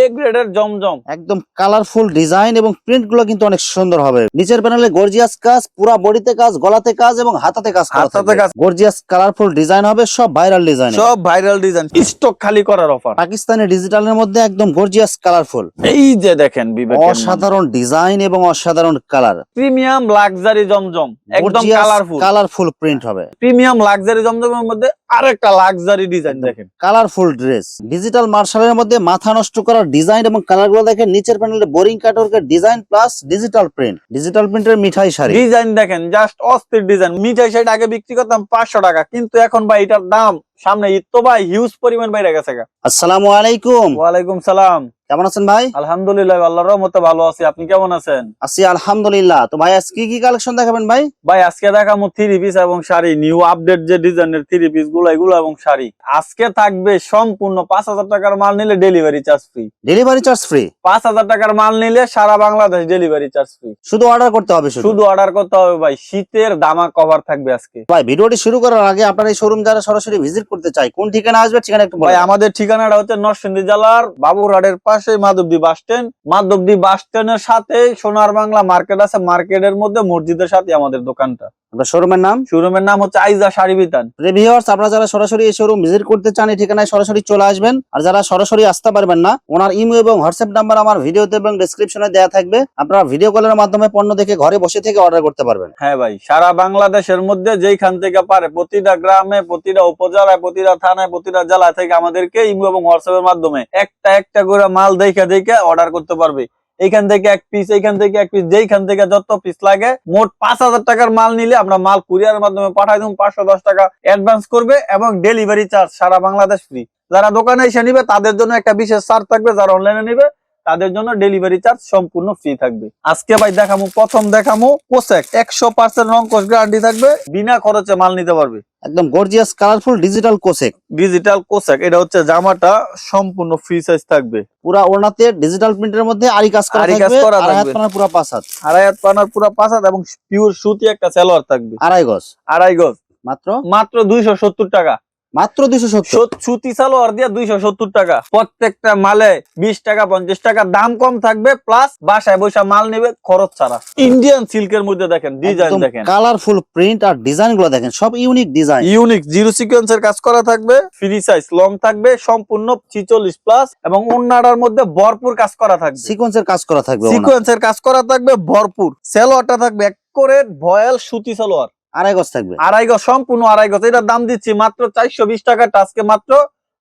এ গ্রেডের জমজম একদম colourful design এবং প্রিন্টগুলো কিন্তু অনেক সুন্দর হবে। নিচের প্যানেলে গর্জিয়াস কাজ পুরা বডিতে কাজ গলাতে কাজ এবং হাতাতে কাজ হাতাতে কাজ। গর্জিয়াস কালারফুল ডিজাইন হবে সব ভাইরাল ডিজাইন সব ভাইরাল ডিজাইন স্টক খালি করার অফার পাকিস্তানি ডিজিটালের মধ্যে একদম গর্জিয়াস কালারফুল এই যে দেখেন বিবেক অসাধারণ ডিজাইন এবং অসাধারণ কালার প্রিমিয়াম লাক্সারি জমজম একদম কালারফুল কালারফুল প্রিন্ট হবে। প্রিমিয়াম লাক্সারি জমজমের মধ্যে আরেকটা লাক্সারি ডিজাইন দেখেন। কালারফুল ড্রেস ডিজিটাল মার্শালের মধ্যে মাথা নষ্ট করার ডিজাইন এবং কালারগুলো দেখেন নিচের প্যানেলে boring কাটওয়ার্কের design plus digital print digital প্রিন্টের মিঠাই শাড়ি। ডিজাইন দেখেন জাস্ট অস্থির ডিজাইন মিঠাই শাড়ি আগে বিক্রি করতাম পাঁচশো টাকা কিন্তু এখন ভাই এটার দাম সামনে ঈদ। তো ভাই হিউজ পরিমাণ বাইরে গেছে। আসসালামু আলাইকুম। ওয়ালাইকুম সালাম। কেমন আছেন ভাই? আলহামদুলিল্লাহ আল্লাহর রহমতে ভালো আছি। আপনি কেমন আছেন? আছি আলহামদুলিল্লাহ। তো ভাই আজ কি কি কালেকশন দেখাবেন ভাই? ভাই আজকে দেখাবো থ্রি পিস এবং শাড়ি। নিউ আপডেট যে ডিজাইনের থ্রি পিসগুলো এগুলো এবং শাড়ি। আজকে থাকবে সম্পূর্ণ পাঁচ হাজার টাকার মাল নিলে delivery charge free delivery charge free পাঁচ হাজার টাকার মাল নিলে সারা বাংলাদেশ ডেলিভারি চার্জ ফ্রি শুধু অর্ডার করতে হবে শুধু? শুধু অর্ডার করতে হবে ভাই। শীতের দামা কভার থাকবে আজকে। ভাই ভিডিওটি শুরু করার আগে আপনার এই শোরুম যারা সরাসরি ভিজিট করতে চাই? কোন ঠিকানা আসবে? ঠিকানা একটু ভাই, আমাদের ঠিকানাটা হচ্ছে নরসিংদী জেলার বাবুরহাটের পাশে Madhabdi bus stand. Madhabdi bus স্ট্যান্ডের সাথে সোনার বাংলা মার্কেট আছে। মার্কেটের মধ্যে মসজিদের সাথে আমাদের দোকানটা। আপনার শোরুমের নাম? শোরুমের নাম হচ্ছে আইজা শাড়ি বিতান। রিভিউয়ার্স আপনারা যারা সরাসরি এই শোরুম ভিজিট করতে চান এই ঠিকানায় সরাসরি চলে আসবেন। আর যারা সরাসরি আসতে পারবেন না ওনার ইমেল এবং হোয়াটসঅ্যাপ নাম্বার আমার ভিডিওতে এবং ডেসক্রিপশনে দেওয়া থাকবে। আপনারা ভিডিও কলের মাধ্যমে পণ্য দেখে ঘরে বসে থেকে অর্ডার করতে পারবেন। হ্যাঁ ভাই সারা বাংলাদেশের মধ্যে যেইখান থেকে পারে প্রতিটা গ্রামে প্রতিটা উপজেলায় প্রতিটা থানায় প্রতিটা জেলা থেকে আমাদেরকে ইমো এবং হোয়াটসঅ্যাপের মাধ্যমে একটা একটা করে মাল দেখে দেখে অর্ডার করতে পারবে। এইখান থেকে এক পিস এইখান থেকে এক পিস যেইখান থেকে যত পিস লাগে, মোট পাঁচ হাজার টাকার মাল নিলে আমরা মাল কুরিয়ার মাধ্যমে পাঠাই দেবো, পাঁচশো দশ টাকা অ্যাডভান্স করবে এবং ডেলিভারি চার্জ সারা বাংলাদেশ ফ্রি যারা দোকানে এসে নিবে, তাদের জন্য একটা বিশেষ ছাড় থাকবে, যারা অনলাইনে নিবে তাদের জন্য ডেলিভারি চার্জ সম্পূর্ণ ফ্রি থাকবে। আজকে ভাই দেখামু প্রথম দেখামু পোশাক একশো পার্সেন্ট রং কোষ গ্যারান্টি থাকবে বিনা খরচে মাল নিতে পারবে। একদম গর্জিয়াস কালারফুল ডিজিটাল কোসেক ডিজিটাল কোশাক এটা হচ্ছে জামাটা সম্পূর্ণ ফ্রি সাইজ থাকবে। পুরা ওড়নাতে ডিজিটাল প্রিন্টের মধ্যে আরি কাজ করা থাকবে আড়াই হাত। পানার পুরা হাত। আড়াই হাত পানার পুরো পাঁচ এবং পিওর সুতি একটা সালোয়ার থাকবে। আড়াই গজ। আড়াই গজ। মাত্র? মাত্র দুইশো সত্তর টাকা। মাত্র দুইশো সত্তর। সত- সুতি সালোয়ার দিয়ে দুইশো সত্তর টাকা। প্রত্যেকটা মালে বিশ টাকা পঞ্চাশ টাকা দাম কম থাকবে প্লাস বাসায় বৈশা মাল নেবে খরচ ছাড়া। ইন্ডিয়ান সিল্কের মধ্যে দেখেন ডিজাইন দেখেন। কালারফুল প্রিন্ট আর ডিজাইনগুলো দেখেন সব ইউনিক ডিজাইন ইউনিক জিরো সিকোয়েন্সের কাজ করা থাকবে ফ্রি সাইজ লং থাকবে সম্পূর্ণ ছিচল্লিশ প্লাস এবং অন্যটার মধ্যে ভরপুর কাজ করা থাকবে। সিকোয়েন্সের কাজ করা থাকবে। সিকোয়েন্সের কাজ করা থাকবে ভরপুর। সালোয়ারটা থাকবে এক করে ভয়েল সুতি সালোয়ার। আড়াই গজ থাকবে। আড়াই গজ সম্পূর্ণ আড়াই গজ। এটার দাম দিচ্ছি মাত্র চারশো বিশ টাকা আজকে মাত্র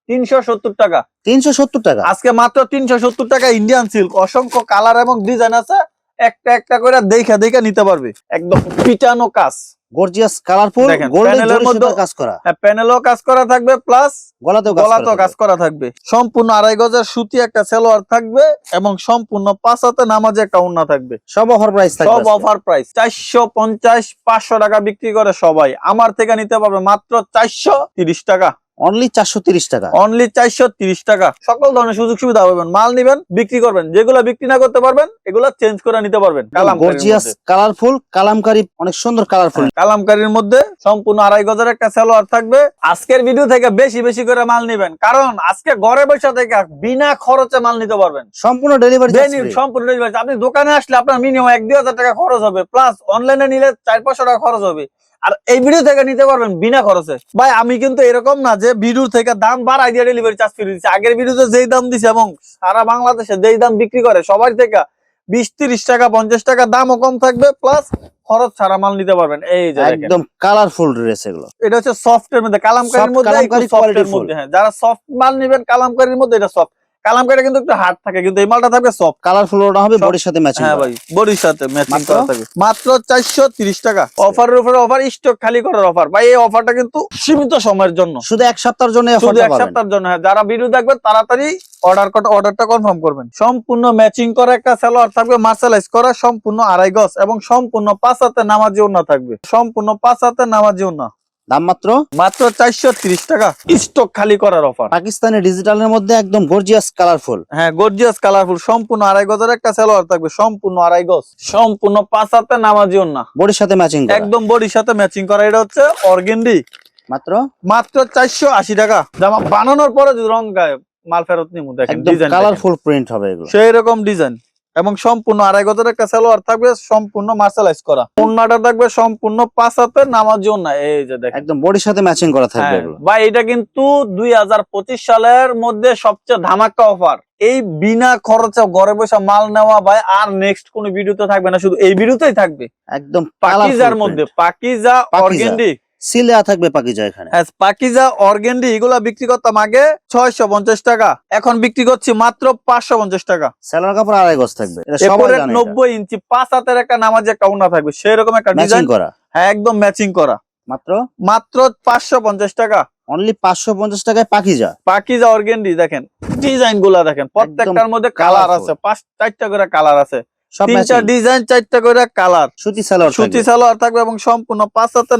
তিনশো সত্তর টাকা। তিনশো সত্তর টাকা। আজকে মাত্র তিনশো সত্তর টাকা ইন্ডিয়ান সিল্ক অসংখ্য কালার এবং ডিজাইন আছে। একটা একটা করে দেখে দেখে নিতে পারবে। একদম পিটানো কাজ। গর্জিয়াস কালারফুল মধ্যে- কাজ করা। হ্যাঁ প্যানেলও কাজ করা থাকবে প্লাস গলাতেও কাজ গলাতেও কাজ করা থাকবে। সম্পূর্ণ আড়াই গজের সুতি একটা সালোয়ার থাকবে এবং সম্পূর্ণ পাঁচ হাতে নামাজে একটা ওন্না থাকবে। সব অফার প্রাইস থাকবে সব। অফার প্রাইস চারশো পঞ্চাশ পাঁচশো টাকা বিক্রি করে সবাই। আমার থেকে নিতে পারবে মাত্র চারশো তিরিশ টাকা। অনলি চারশো টাকা। অনলি চারশো টাকা। সকল ধরনের সুযোগ সুবিধা পাবেন। মাল নিবেন বিক্রি করবেন। যেগুলো বিক্রি না করতে পারবেন এগুলো চেঞ্জ করে নিতে পারবেন। গর্জিয়াস কালারফুল কালামকারী অনেক সুন্দর কালারফুল কালামকারীর মধ্যে সম্পূর্ণ আড়াই গজের একটা সালোয়ার থাকবে। আজকের ভিডিও থেকে বেশি বেশি করে মাল নিবেন। কারণ আজকে ঘরে বসে থেকে বিনা খরচে মাল নিতে পারবেন। সম্পূর্ণ ডেলিভারি সম্পূর্ণ delivery। আপনি দোকানে আসলে আপনার মিনিমাম এক দুই হাজার টাকা খরচ হবে। প্লাস অনলাইনে নিলে চার পাঁচশো টাকা খরচ হবে। আর এই ভিডিও থেকে নিতে পারবেন বিনা খরচে। ভাই আমি কিন্তু এরকম না যে ভিডিও থেকে দাম বাড়াই দিয়ে ডেলিভারি চার্জ ফিরে দিচ্ছি আগের ভিডিওতে যেই দাম দিছে এবং সারা বাংলাদেশে যেই দাম বিক্রি করে সবার থেকে বিশ তিরিশ টাকা পঞ্চাশ টাকা দামও কম থাকবে প্লাস খরচ ছাড়া মাল নিতে পারবেন। এই যে একদম কালারফুল ড্রেস এগুলো। এটা হচ্ছে সফট এর মধ্যে কালামকারীর মধ্যে হ্যাঁ যারা সফট মাল নেবেন কালামকারীর মধ্যে এটা সফট কালামকারী কিন্তু একটু হার্ড থাকে কিন্তু এই মালটা থাকবে সফট হবে বডির সাথে ম্যাচিং হ্যাঁ ভাই বডির সাথে ম্যাচিং করা থাকবে মাত্র চারশো তিরিশ টাকা। অফারের উপরে অফার স্টক খালি করার অফার ভাই এই অফারটা কিন্তু সীমিত সময়ের জন্য। শুধু এক সপ্তাহের জন্য শুধু এক সপ্তাহের জন্য হ্যাঁ যারা ভিডিও দেখবেন তাড়াতাড়ি অর্ডার অর্ডারটা কনফার্ম করবেন। সম্পূর্ণ ম্যাচিং করা একটা সালোয়ার থাকবে মার্শালাইজ করা সম্পূর্ণ আড়াই গজ এবং সম্পূর্ণ পাঁচ হাতে নামাজি ওনা থাকবে। সম্পূর্ণ পাঁচ হাতে নামাজি ওনা দাম মাত্র? মাত্র চারশো টাকা। স্টক খালি করার অফার পাকিস্তানি ডিজিটালের মধ্যে একদম গর্জিয়াস কালারফুল হ্যাঁ গর্জিয়াস কালারফুল সম্পূর্ণ আড়াই গজের একটা সালোয়ার থাকবে সম্পূর্ণ আড়াই গজ। সম্পূর্ণ পাঁচ হাতে নামাজি ওনা বডির সাথে ম্যাচিং একদম বডির সাথে ম্যাচিং করা এটা হচ্ছে অর্গেন্ডি। মাত্র? মাত্র চারশো আশি টাকা। জামা বানানোর পরে রং গায়েব মাল ফেরত নিমু দেখেন ডিজাইন কালারফুল প্রিন্ট হবে এগুলো। সেই রকম ডিজাইন এবং সম্পূর্ণ আড়াই গজের একটা সালোয়ার থাকবে সম্পূর্ণ মার্শালাইজ করা। ওন্নাটা থাকবে সম্পূর্ণ পাঁচ হাতের নামার জন্য এই যে দেখেন। একদম বডির সাথে ম্যাচিং করা থাকবে হ্যাঁ, এগুলো। ভাই এটা কিন্তু দুই হাজার পঁচিশ সালের মধ্যে সবচেয়ে ধামাকা অফার এই বিনা খরচে ঘরে বসে মাল নেওয়া ভাই আর নেক্সট কোন ভিডিওতে থাকবে না। শুধু এই ভিডিওতেই থাকবে। একদম পাকিজার মধ্যে পাকিজা পাকিজা। অর্গেন্ডি সিলে থাকবে পাকিজা এখানে। পাকিজা অর্গেন্ডি এগুলা বিক্রি করতাম আগে ছয়শো পঞ্চাশ টাকা এখন বিক্রি করছি মাত্র পাঁচশো পঞ্চাশ টাকা। সেলার কাপড় আড়াই গজ থাকবে। নব্বই ইঞ্চি পাঁচ হাতের একটা নামাজ একটা উন্না থাকবে সেরকম একটা ডিজাইন করা। হ্যাঁ একদম ম্যাচিং করা। মাত্র? মাত্র পাঁচশো পঞ্চাশ টাকা। অনলি পাঁচশো পঞ্চাশ টাকায় পাকিজা পাকিজা অর্গেন্ডি দেখেন ডিজাইনগুলা দেখেন প্রত্যেকটার মধ্যে কালার আছে পাঁচ চারটা করে কালার আছে। তিনটা ডিজাইন চারটা করে কালার সুতি সালোয়ার সুতি সালোয়ার থাকবে এবং সম্পূর্ণ পাঁচ হাতে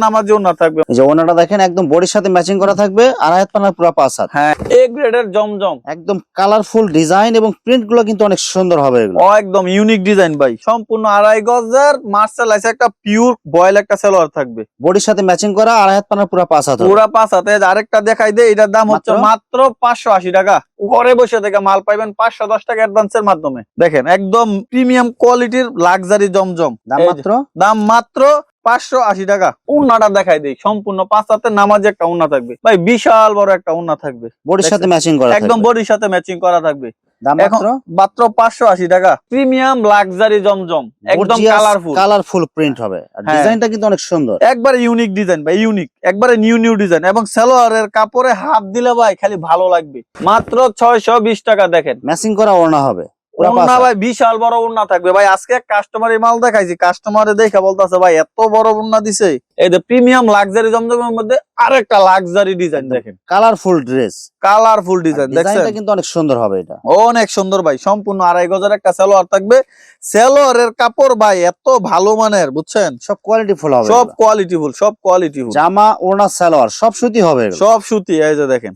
থাকবে। এই যে ওনাটা দেখেন একদম বডির সাথে ম্যাচিং করা থাকবে হাত পানার পুরো পাঁচ হাত। হ্যাঁ এ গ্রেডের জমজম। একদম কালারফুল ডিজাইন এবং প্রিন্টগুলো কিন্তু অনেক সুন্দর হবে এগুলো। একদম ইউনিক ডিজাইন ভাই। সম্পূর্ণ আড়াই গজের মার্শাল আছে একটা পিওর বয়েল একটা সালোয়ার থাকবে। বডির সাথে ম্যাচিং করা হাত পানার পুরো পাঁচ হাত হবে। পুরা পাঁচ হাতে। আরেকটা দেখাই দে এটার দাম হচ্ছে মাত্র? মাত্র পাঁচশো আশি টাকা। ঘরে বসে থেকে মাল পাইবেন পাঁচশো দশ টাকা অ্যাডভান্সের মাধ্যমে। দেখেন একদম প্রিমিয়াম কোয়ালিটির লাক্সারি জমজম। দাম মাত্র? দাম মাত্র পাঁচশো আশি টাকা। উন্নাটা দেখাই দেই সম্পূর্ণ পাঁচ হাতে নামাজে একটা উন্না থাকবে। ভাই বিশাল বড় একটা উন্না থাকবে। বডির সাথে ম্যাচিং করা একদম বডির সাথে ম্যাচিং করা থাকবে। মাত্র? মাত্র পাঁচশো আশি টাকা। প্রিমিয়াম লাক্সারি জমজম একদম কালারফুল কালারফুল প্রিন্ট হবে। হ্যাঁ। ডিজাইনটা কিন্তু অনেক সুন্দর। একবারে ইউনিক ডিজাইন ভাই ইউনিক একবারে নিউ নিউ ডিজাইন এবং সালোয়ারের কাপড়ে হাত দিলে ভাই খালি ভালো লাগবে। মাত্র ছয়শো বিশ টাকা দেখেন। ম্যাচিং করা ওড়না হবে। উন্না ভাই বিশাল বড় থাকবে। ভাই আজকে কাস্টমার মাল দেখাইছি। কাস্টমারে দেখে বলতেছে ভাই এত বড় দিছে। এই যে প্রিমিয়াম লাক্সারি জমজমের মধ্যে আরেকটা লাক্সারি ডিজাইন দেখেন কালারফুল ড্রেস কালারফুল ডিজাইন দেখছেন? কিন্তু অনেক সুন্দর হবে এটা। অনেক সুন্দর ভাই। সম্পূর্ণ আড়াই গজের একটা সালোয়ার থাকবে। সালোয়ারের কাপড় ভাই এত ভালো মানের বুঝছেন? সব কোয়ালিটি ফুল হবে সব কোয়ালিটি ফুল সব কোয়ালিটি ফুল জামা ওড়না সালোয়ার সব সুতি হবে সব সুতি এই যে দেখেন।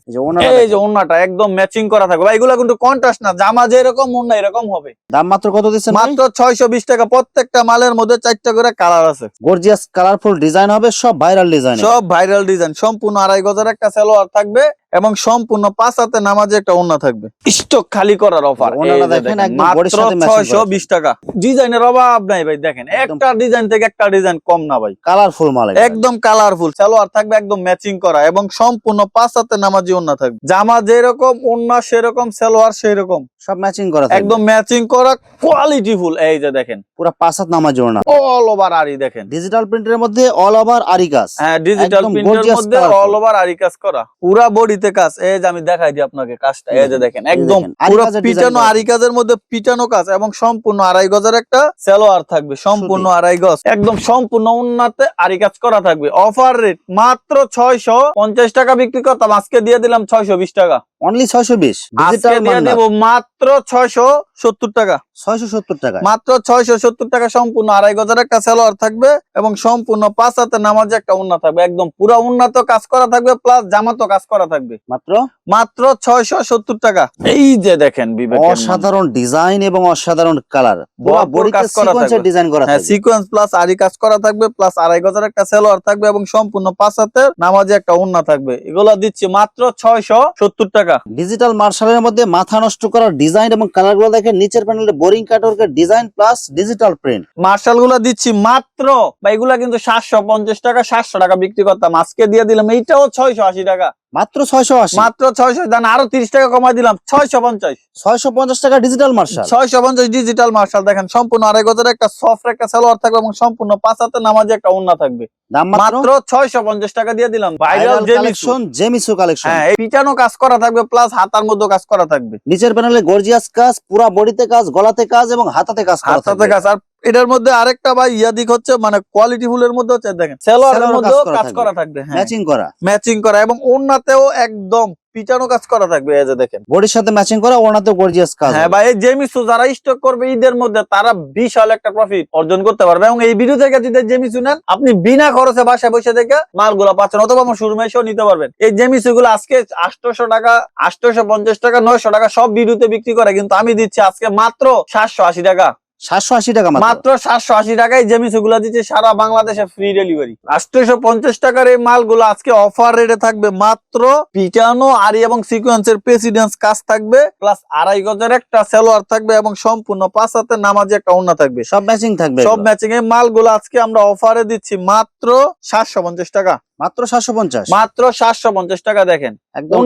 এই যে ওড়নাটা। একদম ম্যাচিং করা থাকবে। ভাই এগুলো কিন্তু কন্ট্রাস্ট না। জামা যেরকম ওন্না এরকম হবে। দাম মাত্র কত দিচ্ছেন মাত্র ছয়শো বিশ টাকা। প্রত্যেকটা মালের মধ্যে চারটা করে কালার আছে। গর্জিয়াস কালারফুল ডিজাইন হবে সব ভাইরাল ডিজাইন সব ভাইরাল ডিজাইন সম্পূর্ণ আড়াই গজের একটা সালোয়ার থাকবে। এবং সম্পূর্ণ পাঁচ হাতে নামাজে একটা ওন্না থাকবে। স্টক খালি করার অফার matching ছয়শো বিশ টাকা। ডিজাইনের অভাব নাই ভাই দেখেন একটা ডিজাইন থেকে একটা ডিজাইন কম না ভাই। কালারফুল মাল একদম কালারফুল সালোয়ার থাকবে একদম ম্যাচিং করা এবং সম্পূর্ণ পাঁচ হাতে নামাজি ওন্না থাকবে। জামা যেরকম ওন্না সেরকম সালোয়ার সেরকম। সব ম্যাচিং করা একদম ম্যাচিং করা কোয়ালিটি ফুল এই যে দেখেন। পুরো পাঁচ হাত নামাজ ওড়না। অল ওভার আরি দেখেন। ডিজিটাল প্রিন্টের মধ্যে অল ওভার আরি কাজ। হ্যাঁ ডিজিটাল প্রিন্টের মধ্যে অল ওভার আরি কাজ করা। পুরা বডিতে কাজ এই যে আমি দেখাই দিই আপনাকে কাজটা এই যে দেখেন একদম পুরো পিটানো আড়ি আরি কাজের মধ্যে পিটানো কাজ এবং সম্পূর্ণ আড়াই গজের একটা সেলোয়ার থাকবে সম্পূর্ণ আড়াই গজ। একদম সম্পূর্ণ উন্নতে আরি কাজ করা থাকবে। অফার রেট মাত্র ছয়শো পঞ্চাশ টাকা বিক্রি করতাম আজকে দিয়ে দিলাম ছয়শো বিশ টাকা। অনলি ছয়শো বিশ। আজকে দিয়ে দেবো মাত্র ছয়শো সত্তর টাকা। ছয়শো সত্তর টাকা মাত্র ছয়শো সত্তর টাকা সম্পূর্ণ আড়াই গজার একটা সালোয়ার থাকবে এবং সম্পূর্ণ পাঁচ হাতে নামাজে একটা উন্না থাকবে। একদম পুরো উন্নত কাজ করা থাকবে প্লাস জামাতো কাজ করা থাকবে। মাত্র? মাত্র ছয়শো সত্তর টাকা। এই যে দেখেন বিবেক অসাধারণ ডিজাইন এবং অসাধারণ কালার। কাজ করা ডিজাইন করা হ্যাঁ থাকবে। সিকোয়েন্স প্লাস আরি কাজ করা থাকবে প্লাস আড়াই গজার একটা সালোয়ার থাকবে এবং সম্পূর্ণ পাঁচ হাতের নামাজে একটা উন্না থাকবে। এগুলো দিচ্ছি মাত্র ছয়শো সত্তর টাকা। ডিজিটাল মার্শালের মধ্যে মাথা নষ্ট করার ডিজাইন এবং কালারগুলো দেখেন, নিচের প্যানেলে বোরিং কাটওয়ার্কের ডিজাইন প্লাস ডিজিটাল প্রিন্ট মার্শালগুলা দিচ্ছি মাত্র, বা এগুলা কিন্তু সাতশো পঞ্চাশ টাকা, সাতশো টাকা বিক্রি করতাম। আজকে দিয়ে দিলাম, এইটাও ছয়শো আশি টাকা। মাত্র ছয়শো আশি। মাত্র ছয়শো দান আরও তিরিশ টাকা কমাই দিলাম ছয়শো পঞ্চাশ। ছয়শো পঞ্চাশ টাকা ডিজিটাল মার্শাল ছয়শো পঞ্চাশ ডিজিটাল মার্শাল দেখেন সম্পূর্ণ আড়াই গজের একটা সফট একটা সালোয়ার থাকবে এবং সম্পূর্ণ পাঁচ হাতে নামাজে একটা উন্না থাকবে। মাত্র? মাত্র ছয়শো পঞ্চাশ টাকা দিয়ে দিলাম। ভাইরাল ভাইরাল কালেকশন জেমিসু কালেকশন হ্যাঁ পিটানো কাজ করা থাকবে প্লাস হাতার মধ্যে কাজ করা থাকবে। নিচের প্যানেলে গর্জিয়াস কাজ পুরা বডিতে কাজ গলাতে কাজ এবং হাতাতে কাজ হাতাতে কাজ আর এটার মধ্যে আরেকটা ভাই ইয়া দিক হচ্ছে মানে কোয়ালিটি ফুলের মধ্যে হচ্ছে দেখেন সেলোয়ারের মধ্যেও কাজ করা থাকবে। হ্যাঁ। ম্যাচিং করা। ম্যাচিং করা এবং ওন্নাতেও একদম পিটানো কাজ করা থাকবে এই যে দেখেন। বডির সাথে ম্যাচিং করা ওনাতে গর্জিয়াস কাজ হ্যাঁ ভাই এই জেমিসু যারা স্টক করবে ঈদের মধ্যে তারা বিশাল একটা প্রফিট অর্জন করতে পারবে এবং এই ভিডিও থেকে যদি জেমিসু নেন আপনি বিনা খরচে বাসা বসে থেকে মালগুলো পাচ্ছেন অথবা আমার শোরুমে এসেও নিতে পারবেন। এই জেমিসু গুলো আজকে আটশোশো টাকা আটশোশো পঞ্চাশ টাকা নয়শো টাকা সব ভিডিওতে বিক্রি করে কিন্তু আমি দিচ্ছি আজকে মাত্র সাতশো আশি টাকা। সাতশো আশি টাকা মাত্র। সাতশো আশি টাকায়গুলা দিচ্ছে সারা বাংলাদেশে ফ্রি ডেলিভারি আটশোশো পঞ্চাশ টাকার এই মালগুলো আজকে অফার রেটে থাকবে মাত্র পিটানো আরি এবং সিকোয়েন্সের প্রেসিডেন্স কাজ থাকবে প্লাস আড়াই গজের একটা সেলোয়ার থাকবে এবং সম্পূর্ণ পাঁচ হাতে নামাজি একটা ওড়না থাকবে। সব ম্যাচিং থাকবে সব। ম্যাচিং মালগুলো আজকে আমরা অফারে দিচ্ছি মাত্র সাতশো পঞ্চাশ টাকা। মাত্র সাতশো পঞ্চাশ। মাত্র সাতশো পঞ্চাশ টাকা দেখেন। একদম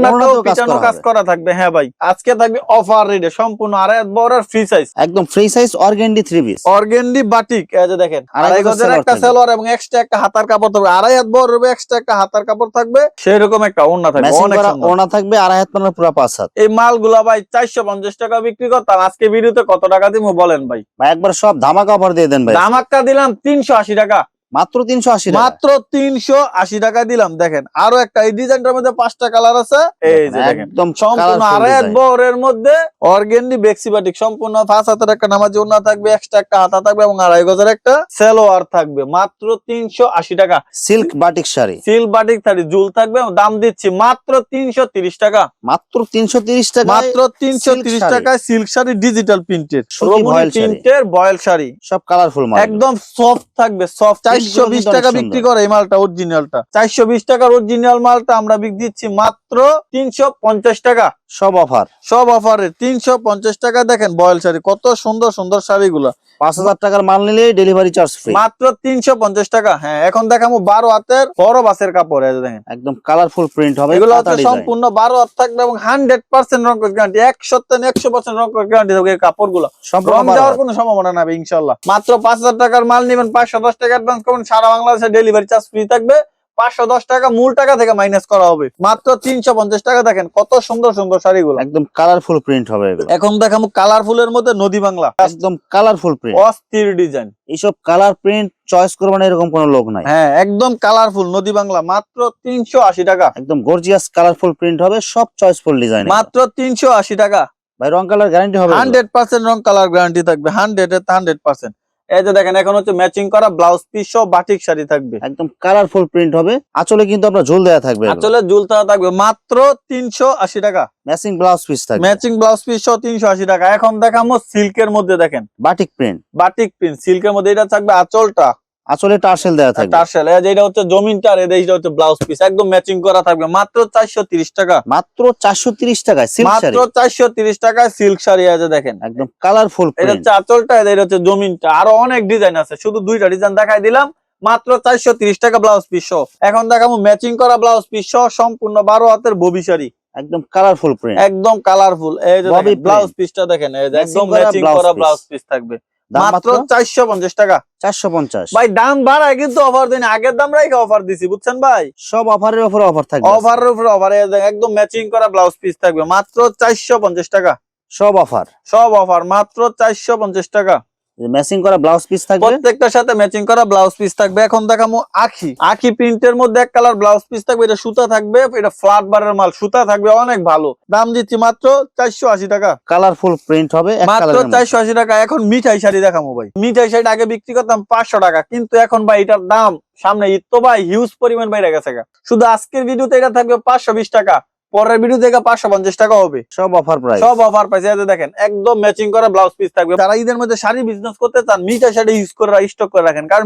কাজ করা থাকবে। হ্যাঁ ভাই আজকে থাকবে অফার রেটে সম্পূর্ণ আড়াই বড় ফ্রি সাইজ একদম free size organdie three piece organdie batik এই যে দেখেন আড়াই গজের একটা। সালোয়ার এবং এক্সট্রা একটা হাতার কাপড় থাকবে। আড়াই হাত বড় হবে এক্সট্রা একটা হাতার কাপড় থাকবে। সেরকম একটা ওড়না থাকবে অনেক ওড়না থাকবে আড়াই হাত পানার পুরো পাঁচ হাত। এই মালগুলা ভাই চারশো পঞ্চাশ টাকা বিক্রি করতাম। আজকে ভিডিওতে কত টাকা দিব বলেন ভাই? ভাই একবার সব ধামাকা অফার দিয়ে দেন ভাই। দামাক্কা দিলাম তিনশো আশি টাকা। মাত্র তিনশো আশি মাত্র তিনশো আশি টাকা দিলাম দেখেন। আরও একটা এই ডিজাইনটার মধ্যে পাঁচটা কালার আছে। এই যে একদম সম্পূর্ণ আড়াই হাত বহরের মধ্যে অর্গেন্ডি বেক্সিবাটিক সম্পূর্ণ পাঁচ হাতের একটা নামাজি ওড়না থাকবে এক্সট্রা একটা হাতা থাকবে এবং আড়াই গজের একটা সেলোয়ার থাকবে। মাত্র তিনশো আশি টাকা। Silk batik sari. Silk batik থাকবে জুল থাকবে দাম দিচ্ছি মাত্র তিনশো তিরিশ টাকা। মাত্র তিনশো তিরিশ টাকা মাত্র তিনশো তিরিশ টাকায় সিল্ক শাড়ি ডিজিটাল প্রিন্টের শাড়ি। প্রিন্টের বয়েল শাড়ি। সব কালারফুল একদম সফট থাকবে সফট চারশো বিশ টাকা বিক্রি করে এই মালটা অরিজিনালটা চারশো বিশ টাকার অরিজিনাল মালটা আমরা বিক্রি দিচ্ছি মাত্র তিনশো পঞ্চাশ টাকা। সব অফার? সব অফারে তিনশো পঞ্চাশ টাকা। দেখেন বয়েল শাড়ি কত সুন্দর সুন্দর শাড়িগুলো। পাঁচ হাজার টাকার মাল নিলে ডেলিভারি চার্জ ফ্রি মাত্র তিনশো পঞ্চাশ টাকা। হ্যাঁ এখন দেখাবো বারো হাতের বড় বাসের কাপড় দেখেন। একদম কালারফুল প্রিন্ট হবে এগুলো হচ্ছে সম্পূর্ণ বারো হাত থাকবে এবং হান্ড্রেড পার্সেন্ট গ্যারান্টি একশো একশো পার্সেন্ট গ্যারান্টি থাকবে এই কাপড়গুলো। সম্পূর্ণ রং যাওয়ার কোনো সম্ভাবনা নাই ইনশাল্লাহ। মাত্র পাঁচ হাজার টাকার মাল নেবেন পাঁচশো দশ টাকা অ্যাডভান্স করবেন সারা বাংলাদেশে ডেলিভারি চার্জ ফ্রি থাকবে। পাঁচশো দশ টাকা মূল টাকা থেকে মাইনাস করা হবে। মাত্র তিনশো পঞ্চাশ টাকা দেখেন কত সুন্দর সুন্দর শাড়িগুলো। একদম কালারফুল প্রিন্ট হবে এখন দেখাবো কালারফুলের মধ্যে নদী বাংলা। একদম কালারফুল প্রিন্ট অস্থির ডিজাইন এইসব কালার প্রিন্ট চয়েস করব না এরকম কোনো লোক নাই। হ্যাঁ একদম কালারফুল নদী বাংলা। মাত্র তিনশো আশি টাকা। একদম গর্জিয়াস কালারফুল প্রিন্ট হবে সব চয়েসফুল ডিজাইন মাত্র তিনশো আশি টাকা। ভাই রং কালার গ্যারান্টি হবে হান্ড্রেড পার্সেন্ট রং কালার গ্যারান্টি থাকবে। হান্ড্রেড হান্ড্রেড পার্সেন্ট এই যে দেখেন এখন হচ্ছে ম্যাচিং করা ব্লাউজ পিস সহ বাটিক শাড়ি থাকবে। একদম কালারফুল প্রিন্ট হবে। আচলে কিন্তু আপনার ঝুল দেওয়া থাকবে আচলে ঝুল দেওয়া থাকবে। মাত্র তিনশো আশি টাকা। ম্যাচিং ব্লাউজ পিস থাকবে। ম্যাচিং ব্লাউজ পিস সহ তিনশো আশি টাকা। এখন দেখামো সিল্কের মধ্যে দেখেন। বাটিক প্রিন্ট বাটিক প্রিন্ট সিল্কের মধ্যে এটা থাকবে আঁচলটা। আঁচলে টার্সেল দেওয়া থাকবে। টার্সেল যেটা হচ্ছে জমিনটা আর এটা হচ্ছে ব্লাউজ পিস একদম ম্যাচিং করা থাকবে। মাত্র চারশো তিরিশ টাকা। মাত্র চারশো তিরিশ টাকায় সিল্ক শাড়ি। মাত্র চারশো তিরিশ টাকায় সিল্ক শাড়ি আছে দেখেন। একদম কালারফুল এটা হচ্ছে আঁচলটা এটা হচ্ছে জমিনটা। আরও অনেক ডিজাইন আছে শুধু দুইটা ডিজাইন দেখাই দিলাম। মাত্র চারশো তিরিশ টাকা ব্লাউজ পিস সহ। এখন দেখাবো ম্যাচিং করা ব্লাউজ পিস সহ সম্পূর্ণ বারো হাতের ববি শাড়ি। একদম কালারফুল প্রিন্ট একদম কালারফুল এই যে ব্লাউজ। পিসটা দেখেন এই যে একদম ম্যাচিং করা ব্লাউজ পিস থাকবে। মাত্র চারশো পঞ্চাশ টাকা। চারশো পঞ্চাশ। ভাই দাম বাড়ায় কিন্তু অফার দিন আগের দাম রাখে অফার দিছি বুঝছেন ভাই? সব অফারের উপরে অফার থাকবে। অফারের উপরে অফার একদম ম্যাচিং করা ব্লাউজ পিস থাকবে। মাত্র চারশো পঞ্চাশ টাকা। সব অফার সব অফার মাত্র চারশো পঞ্চাশ টাকা। ম্যাচিং করা ব্লাউজ পিস থাকবে? প্রত্যেকটার সাথে ম্যাচিং করা ব্লাউজ পিস থাকবে। এখন দেখাবো আখি। আখি প্রিন্টের মধ্যে এক কালার ব্লাউজ পিস থাকবে। এটা সুতা থাকবে এটা ফ্লাট বারের মাল। সুতা থাকবে অনেক ভালো। দাম দিচ্ছি মাত্র চারশো আশি টাকা। কালারফুল প্রিন্ট হবে মাত্র। চারশো আশি টাকা। এখন মিঠাই শাড়ি দেখাবো ভাই। মিঠাই শাড়ি আগে বিক্রি করতাম পাঁচশো টাকা। কিন্তু এখন ভাই এটার দাম সামনে ঈদ তো ভাই হিউজ পরিমাণ বাইরে গেছে শুধু আজকের ভিডিওতে এটা থাকবে পাঁচশো বিশ টাকা। পরের ভিডিও থেকে পাঁচশো পঞ্চাশ টাকা হবে। সব অফার প্রাইস সব অফার এই দেখেন একদম ম্যাচিং করা ব্লাউজ পিস থাকবে। যারা ঈদের মধ্যে শাড়ি বিজনেস করতে চান শাড়ি ইউজ করে স্টক করে রাখেন। কারণ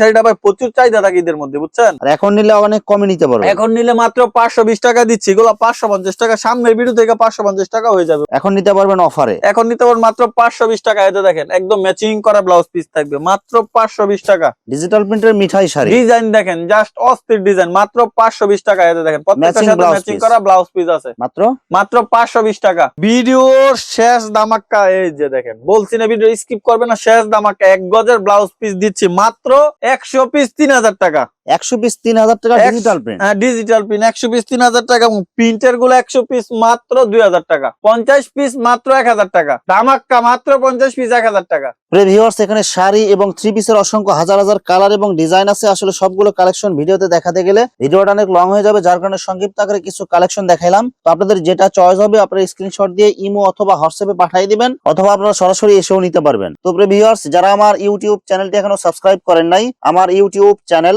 শাড়িটা ভাই প্রচুর চাহিদা থাকে ঈদের মধ্যে বুঝছেন? আর এখন নিলে অনেক কমে নিতে পারবে। এখন নিলে মাত্র পাঁচশো বিশ টাকা দিচ্ছি। এগুলো পাঁচশো পঞ্চাশ টাকা সামনের ভিডিও থেকে পাঁচশো পঞ্চাশ টাকা হয়ে যাবে। এখন নিতে পারবেন অফারে এখন নিতে পারেন মাত্র পাঁচশো বিশ টাকা। এতে দেখেন একদম ম্যাচিং করা ব্লাউজ পিস থাকবে। মাত্র পাঁচশো বিশ টাকা। ডিজিটাল প্রিন্টের মিঠাই শাড়ি। ডিজাইন দেখেন জাস্ট অস্থির ডিজাইন মাত্র পাঁচশো বিশ টাকা। এতে দেখেন সাথে ম্যাচিং করা ব্লাউজ পিস আছে। মাত্র? মাত্র পাঁচশো বিশ টাকা। ভিডিওর শেষ দামাক্কা এই যে দেখেন বলছি না ভিডিও স্কিপ করবে না শেষ দামাক্কা। এক গজের ব্লাউজ পিস দিচ্ছি মাত্র একশো পিস তিন হাজার টাকা। একশো পিস তিন হাজার টাকা ডিজিটাল প্রিন্ট হ্যাঁ ডিজিটাল পিন একশো পিস তিন হাজার টাকা এবং প্রিন্টেরগুলো একশো পিস মাত্র দুই হাজার টাকা। পঞ্চাশ পিস মাত্র এক হাজার টাকা। মাত্র পঞ্চাশ পিস এক হাজার টাকা। এখানে শাড়ি এবং থ্রি পিসের অসংখ্য হাজার হাজার কালার এবং ডিজাইন আছে। আসলে সবগুলো কালেকশন ভিডিওতে দেখাতে গেলে ভিডিওটা অনেক লং হয়ে যাবে যার কারণে সংক্ষিপ্ত আকারে কিছু কালেকশন দেখাইলাম। তো আপনাদের যেটা চয়েস হবে আপনারা স্ক্রিনশট দিয়ে ইমো অথবা হোয়াটসঅ্যাপে পাঠিয়ে দিবেন অথবা আপনারা সরাসরি এসেও নিতে পারবেন। তো ভিউয়ার্স যারা আমার ইউটিউব চ্যানেলটি এখনও সাবস্ক্রাইব করেন নাই আমার YouTube channel